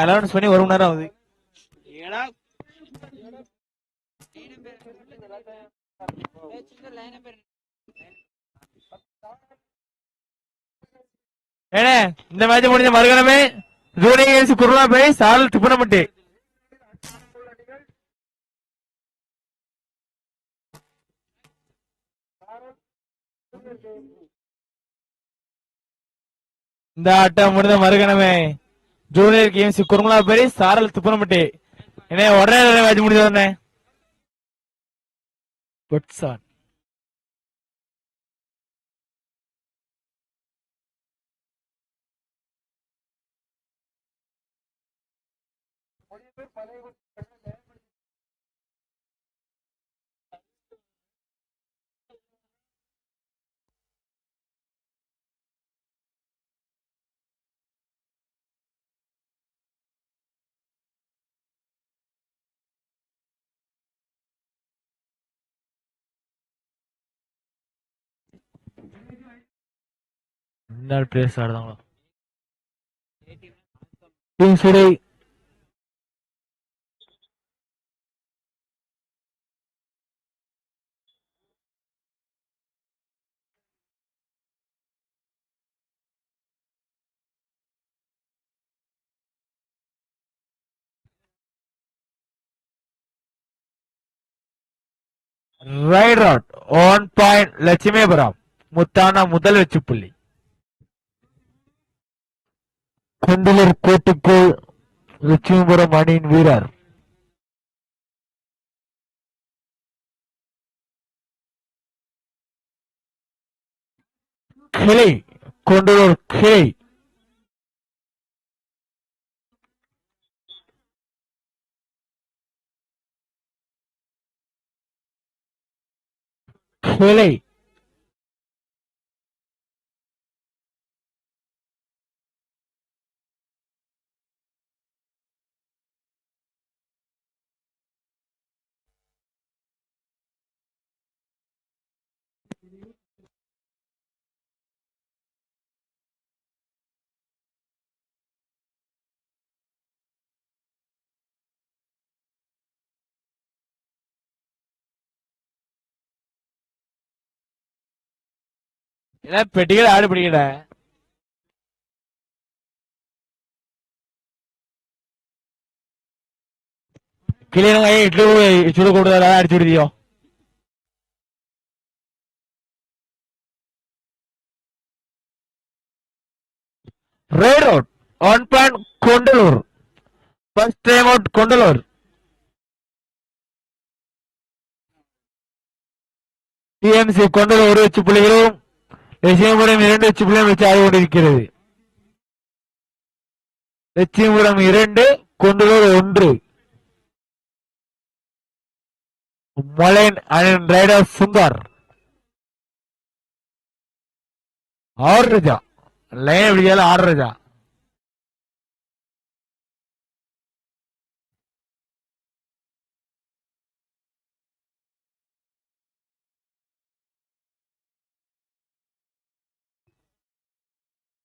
Allowance பண்ணி ஒரு மணி நேரம் ஆகுது. ஏடா. ஏனே இந்த மேட்ச் முடிஞ்ச மறுகணமே ஜூனியர்ஸ் குருலா போய் சால் திப்பனப்பட்டு இந்த ஆட்டம் முடிந்த மறுகணமே. ஜூனியர் கேம்ஸ் குருமலா பேரி சாரல் துப்பனப்பட்டு என்ன உடனே? மேட்ச் முடிஞ்சது குட் சாட் என்ன பிளேயர்ஸ் ஆடுதாங்களோ? Team சுடை. Raid out one point Lakshmipuram முத்தான முதல் வெச்சு புள்ளி. குண்டலூர் கோட்டுக்குள் லட்சுமிபுரம் அணியின் வீரர். கிளை கொண்டலூர் கிளை. கிளை என்ன பெட்டிகள் ஆடு பிடிக்கட கிளியனுங்க இட்லி சுடு கூடுதலா அடிச்சு விடுதியோ? ரேரோட் one point Kondalur first time out Kondalur TMC Kondalur ஒரு வச்சு புள்ளிகளும் லட்சியபுரம் இரண்டு வச்சு வச்சு ஆடி கொண்டிருக்கிறது. லட்சியபுரம் இரண்டு கொண்டலூர் ஒன்று. மலைன் அண்ட் ரைடர் சுந்தர். ஆறு ரஜா. லைன் விடியால ஆறு ரஜா.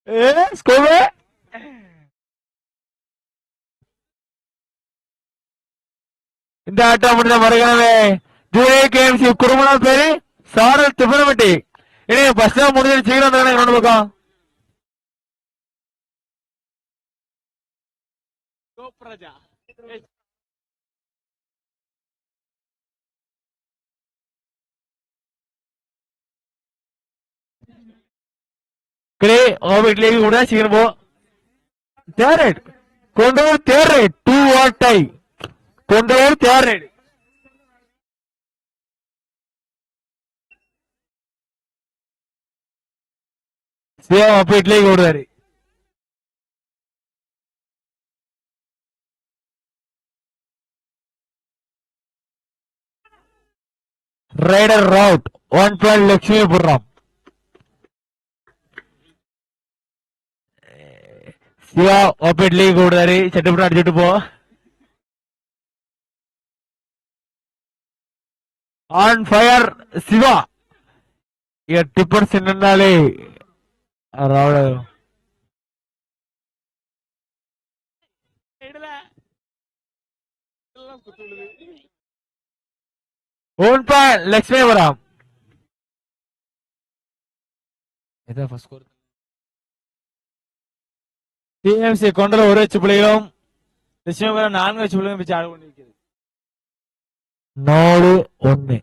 ஏ இந்த ஆட்டம் முடிந்த மறுகணமே ஜூனியர் கேஎம்சி குடும்பம் பேரு சாரல் திபனமட்டி இனி ஃபர்ஸ்ட் முடிஞ்சு சீக்கிரம் வந்தாங்க ரெண்டு பக்கம் சூப்பராஜா ஓ வீட்லேயே கூட சீக்கிரம் போ. தேர் ரைட் கொண்டவர் third raid do or die கொண்டவர் தேர் ரைட் சிவம் அப்ப இட்லிக்கு ஓடுவாரு raider route one point Lakshmipuram Siva ஓப்பேட் லீக் ஓடுறாரு சட்டப்பட்டு அடிச்சுட்டு போ ஆன் ஃபயர் சிவா டிப்பர் சின்னாலே ராவட இடல எல்லாம் குத்து விழுது ஒன் ஃபர்ஸ்ட் ஸ்கோர் டிஎம்சி கொண்டல ஒரு வச்சு பிள்ளைகளும் லட்சுமிபுரம் நான்கு வச்சு பிள்ளைகளும் வச்சு ஆடு கொண்டிருக்கிறது. நாலு ஒன்னு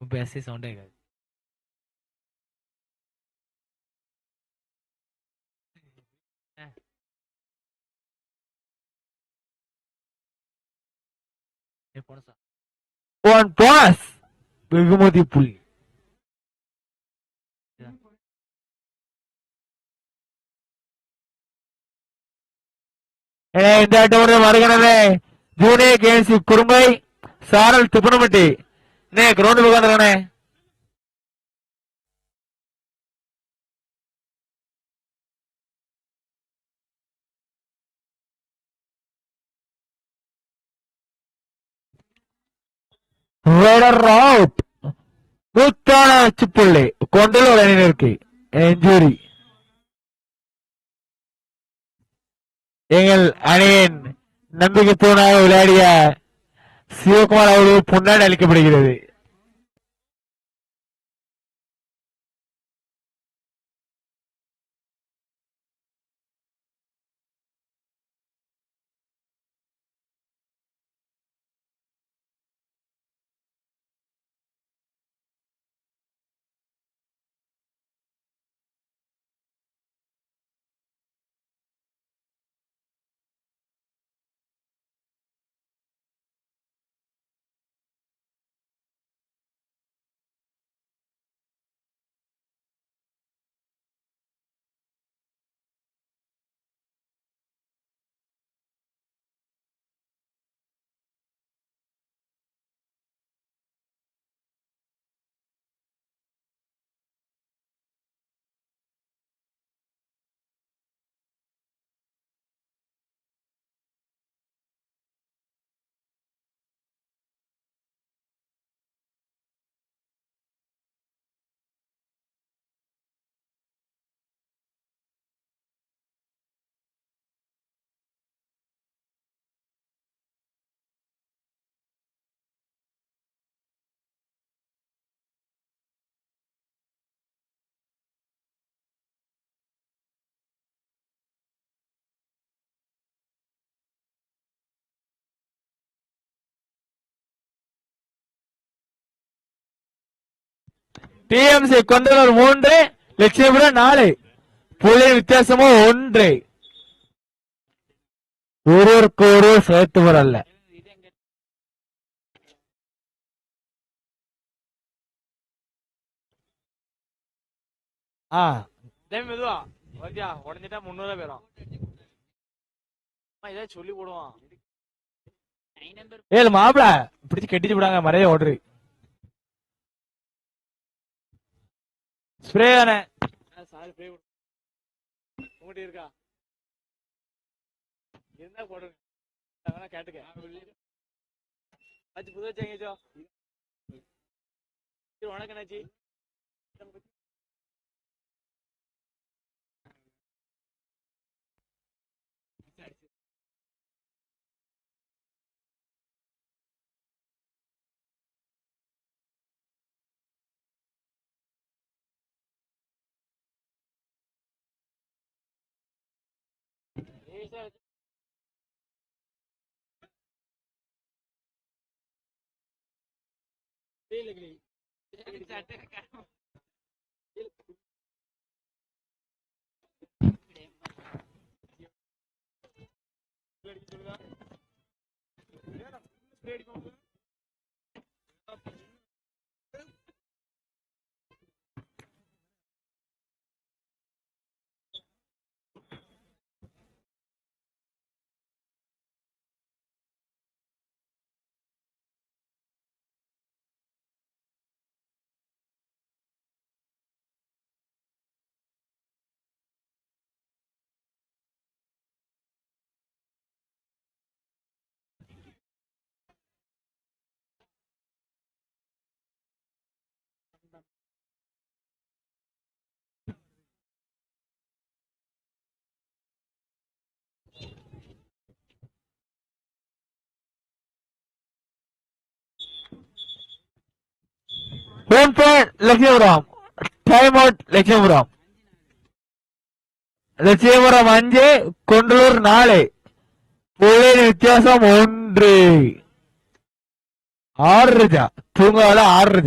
பேசி சவுண்டே ஒன் பாஸ் வெகுமதி புள்ளி. இந்த ஆட்டோட மறுகணவே ஜூனியர் கேஎன்சி குறும்பை சாரல் திப்பனமட்டி நே கிரௌண்ட் உட்காந்துருக்கானே அவுட் நூத்தான வச்சுப்புள்ளி கொண்டல ஒரு அணியினருக்கு எங்கள் அணியின் நம்பிக்கை தூணாக விளையாடிய சிவகுமார் அவர்களுக்கு பொன்னாடி அளிக்கப்படுகிறது. டிஎம்சி கொண்டலூர் மூன்று லட்சுமிபுரம் நாலு. புள்ளி வித்தியாசமோ ஒன்று. ஒருவருக்கு ஒருவர் சேர்த்து வரல ஆ. மெதுவா. ஓகே உடஞ்சிட்டா முந்நூறுவா போயிடும் அம்மா ஏதாவது சொல்லி போடுவான். ஏழு மாப்பிள பிடிச்சு கட்டிட்டு விடாங்க மறைய ஓடுறு ஸ்ப்ரே தானே? சாரி ஸ்ப்ரே உங்கள்கிட்ட இருக்கா? இருந்தா போடுங்க வேணா கேட்டுக்க. ஆச்சு புது வச்சாங்கச்சோ வணக்கம் நாச்சி Pellegrini. Ready, one point Lakshmipuram time out Lakshmipuram Lakshmipuram அஞ்சு கொண்டலூர் நாலு புள்ளியின் வித்தியாசம் ஒன்று ஆறு ரஜா தூங்கால ஆறு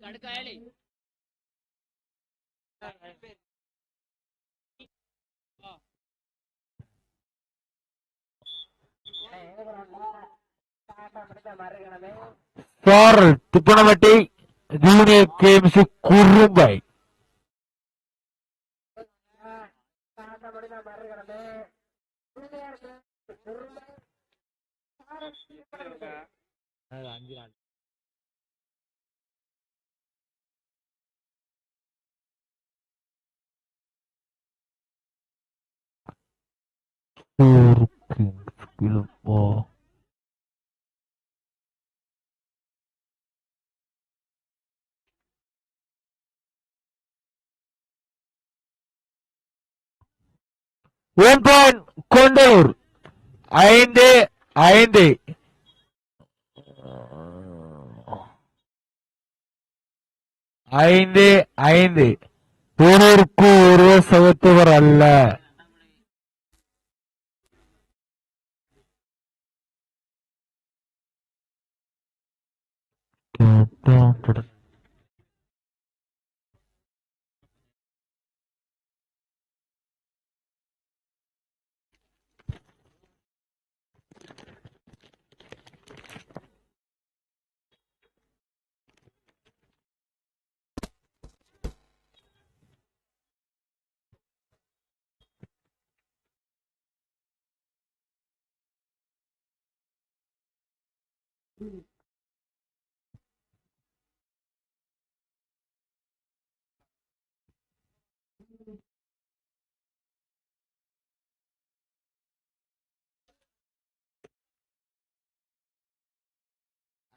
Raja sir Thippanamatti junior games குறும்பை அஞ்சு நாள் Oh. ஒன் ஐந்து ஐந்து. ஐந்து ஐந்து. ஒருவருக்கு ஒரு சகத்துவர் அல்ல. ドドドドうん。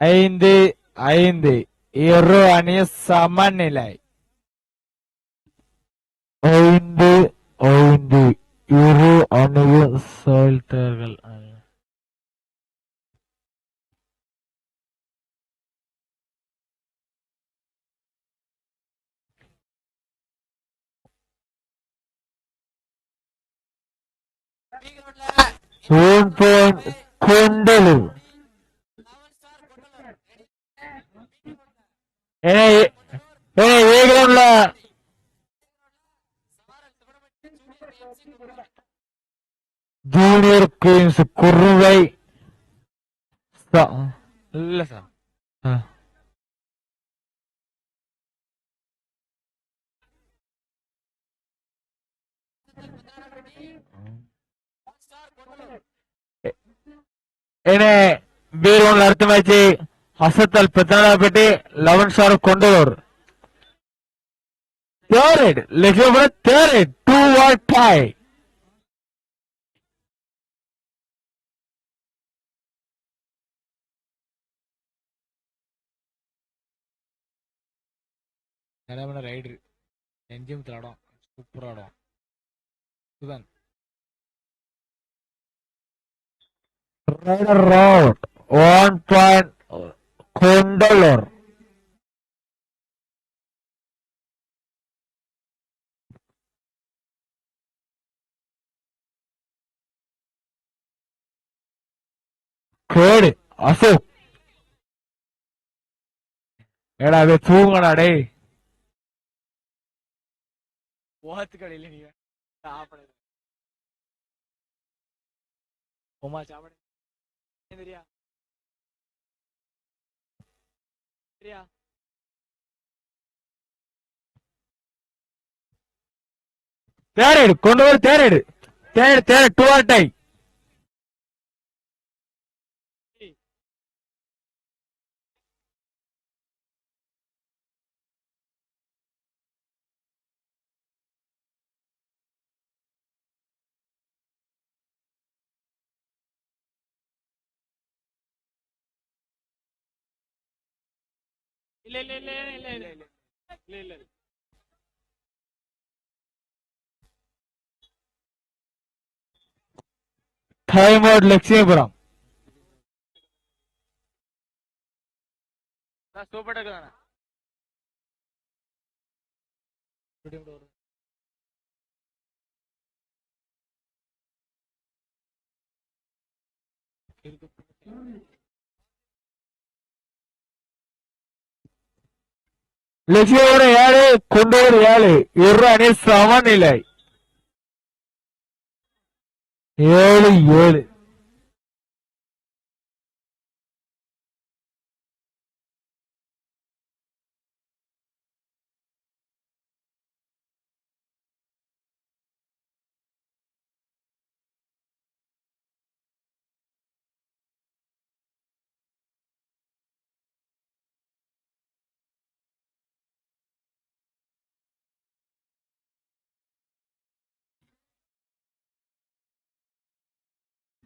ஐந்து ஐந்து. இரு அணி சமநிலை. ஐந்து ஐந்து. இரு அணியும் செயல்தார்கள் ஒன் பாயிண்ட் கொண்டலு ஏன்னா ஏ கிரவுண்ட்ல ஜூனியர் கிங்ஸ் குருவை இல்ல சார். ஆ. ஏன்னா ಬೇರೆ అసత్తల్ పెద్దనాపేటి eleven sir Kondalur third raid left over third raid do or die நிலமன raid நெஞ்சமத்தில் ஆடும் சூப்பர் ஆடும் Sudhan raider out one point Kondalur கேடு அசோக் ஏடா அது தூங்கடா டே ஓத்துக்கடை இல்ல நீ சாப்பிட. உமா சாப்பிடு. தெரியா? சரியா தேரேடு கொண்டு வர third raid. Third raid third raid do or die ले ले ले ले ले ले ले टाइम और लक्ष्मीपुरम। ना सो पटक ना मीडियम डोर फिर तो ലക്ഷ്യയോടെ ഏഴ് കൊണ്ടൂർ ഏഴ് ഇറാനി സമനില ഏഴ് ഏഴ്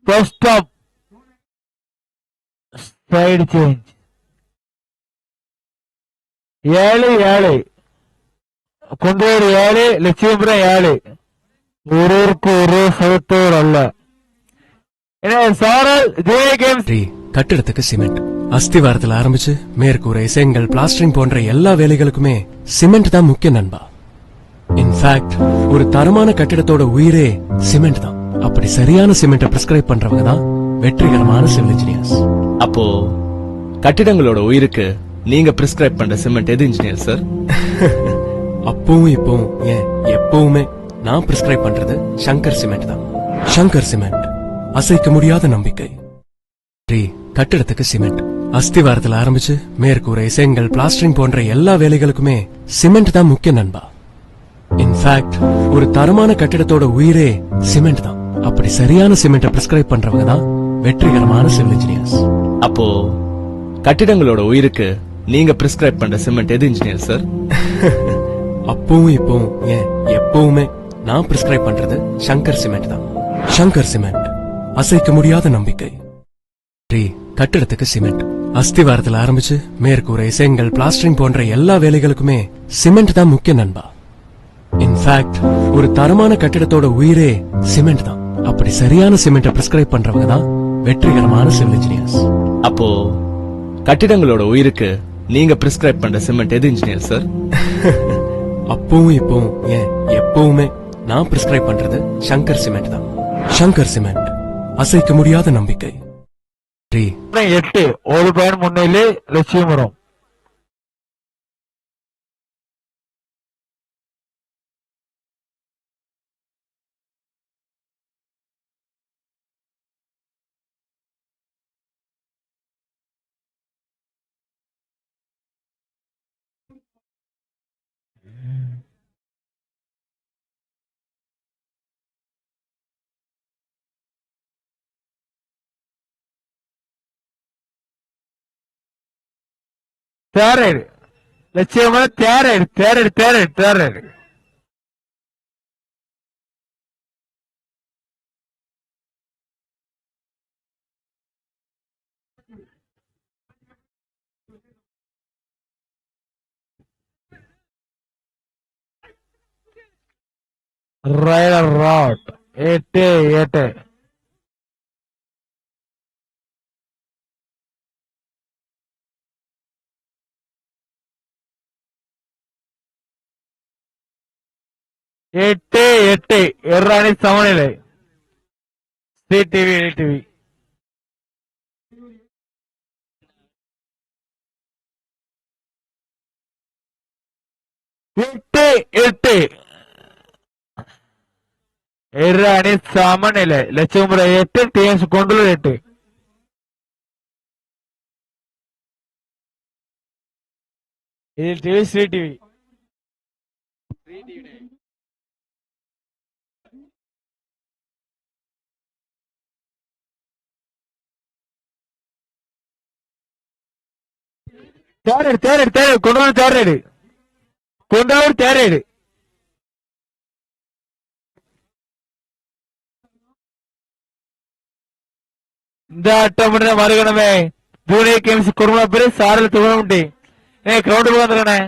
First of Side change. ஏழு ஏழு. குண்டூர் ஏழு லட்சுமிபுரம் ஏழு. ஒருவருக்கு ஒரு சகத்தோர் அல்ல. கட்டிடத்துக்கு சிமெண்ட். அஸ்திவாரத்தில் ஆரம்பிச்சு மேற்கூரை செங்கல் பிளாஸ்டரிங் போன்ற எல்லா வேலைகளுக்குமே சிமெண்ட் தான் முக்கிய நண்பா. இன்ஃபேக்ட் ஒரு தரமான கட்டிடத்தோட உயிரே சிமெண்ட் தான். அப்படி சரியான சிமெண்ட்டை பிரிஸ்கிரைப் பண்றவங்க தான் வெற்றிகரமான சிவில் இன்ஜினியர்ஸ் அப்போ கட்டிடங்களோட உயிருக்கு நீங்க பிரிஸ்கிரைப் பண்ற சிமெண்ட் எது இன்ஜினியர் சார் அப்பவும் இப்பவும் ஏன் எப்பவுமே நான் பிரிஸ்கிரைப் பண்றது சங்கர் சிமெண்ட் தான். சங்கர் சிமெண்ட் அசைக்க முடியாத நம்பிக்கை. கட்டிடத்துக்கு சிமெண்ட் அஸ்திவாரத்துல ஆரம்பிச்சு மேற்கூரை செங்கல் பிளாஸ்டரிங் போன்ற எல்லா வேலைகளுக்குமே சிமெண்ட் தான் முக்கிய நண்பா. இன்ஃபேக்ட் ஒரு தரமான கட்டிடத்தோட உயிரே சிமெண்ட் தான். அப்படி சரியான சிமெண்ட்டை பிரிஸ்கிரைப் பண்றவங்க தான் வெற்றிகரமான சிவில் இன்ஜினியர்ஸ் அப்போ கட்டிடங்களோட உயிருக்கு நீங்க பிரிஸ்கிரைப் பண்ற சிமெண்ட் எது இன்ஜினியர் சார் அப்பவும் இப்பவும் ஏன்? எப்பவுமே நான் பிரிஸ்கிரைப் பண்றது சங்கர் சிமெண்ட் தான். சங்கர் சிமெண்ட் அசைக்க முடியாத நம்பிக்கை. கட்டிடத்துக்கு சிமெண்ட் அஸ்திவாரத்துல ஆரம்பிச்சு மேற்கூரை செங்கல் பிளாஸ்டரிங் போன்ற எல்லா வேலைகளுக்குமே சிமெண்ட் தான் முக்கிய நண்பா. இன்ஃபேக்ட் ஒரு தரமான கட்டிடத்தோட உயிரே சிமெண்ட் தான். அப்படி சரியான சிமெண்ட்டை பிரிஸ்கிரைப் பண்றவங்க தான் வெற்றிகரமான சிவில் இன்ஜினியர்ஸ் அப்போ கட்டிடங்களோட உயிருக்கு நீங்க பிரிஸ்கிரைப் பண்ற சிமெண்ட் எது இன்ஜினியர் சார் அப்பவும் இப்பவும் ஏன் எப்பவுமே நான் பிரிஸ்கிரைப் பண்றது சங்கர் சிமெண்ட் தான். சங்கர் சிமெண்ட் அசைக்க முடியாத நம்பிக்கை. எட்டு ஒரு பயன் முன்னிலை லட்சுமிபுரம் தேரேடு லட்சியமா தேரேடு தேரேடு தேரேடு தேரேடு రైడర్ రాట్ ఎట్టే ఎటే എട്ട് എട്ട്. എറാണി സമനിലെ. C T V A T V. എട്ട് എട്ട്. എറാണി സമനിലെ. ലക്ഷ്യമുറ എട്ട് ടീംസ് കൊണ്ടുള്ള എട്ട്. ഇതിൽ T V C T V. Sri T V third raid third raid third raid കൊണ്ടുവന്ന് തേരേട് കൊണ്ടുവന്ന് തേരേട് இந்த அட்டை மறுக்கணுமே பூனே கேம்ஸ் குடும்பம் பேரு சாரல் துணை உண்டு ஏ கிரௌண்டுக்கு வந்துருக்கண்ணே.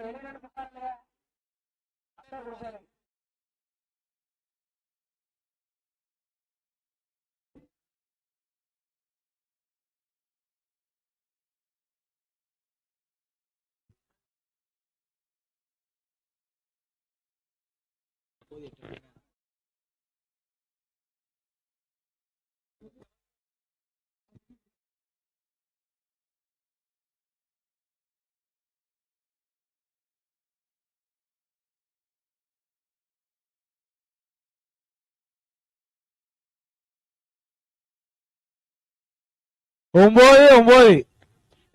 வெளிநாடு போட்டாங்க இல்லையா அத்தை கொடுத்தாரு போதிட்டு ஒன்பது ஒன்பது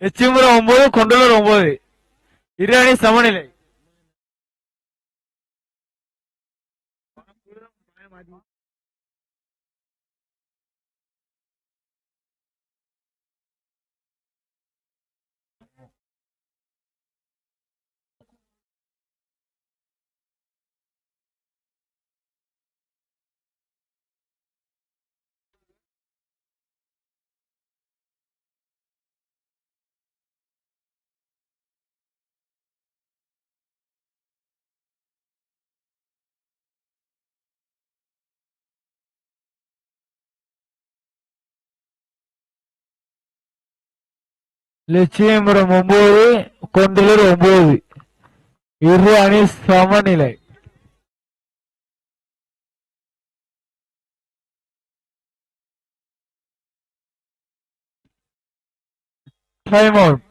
எச்சிமுறை ஒன்பது கொண்டலூர் ஒன்பது இரு அணி சமநிலை லட்சியம்புரம் ஒன்பது கொண்டலூர் ஒன்பது இரு அணி சமநிலை. Time out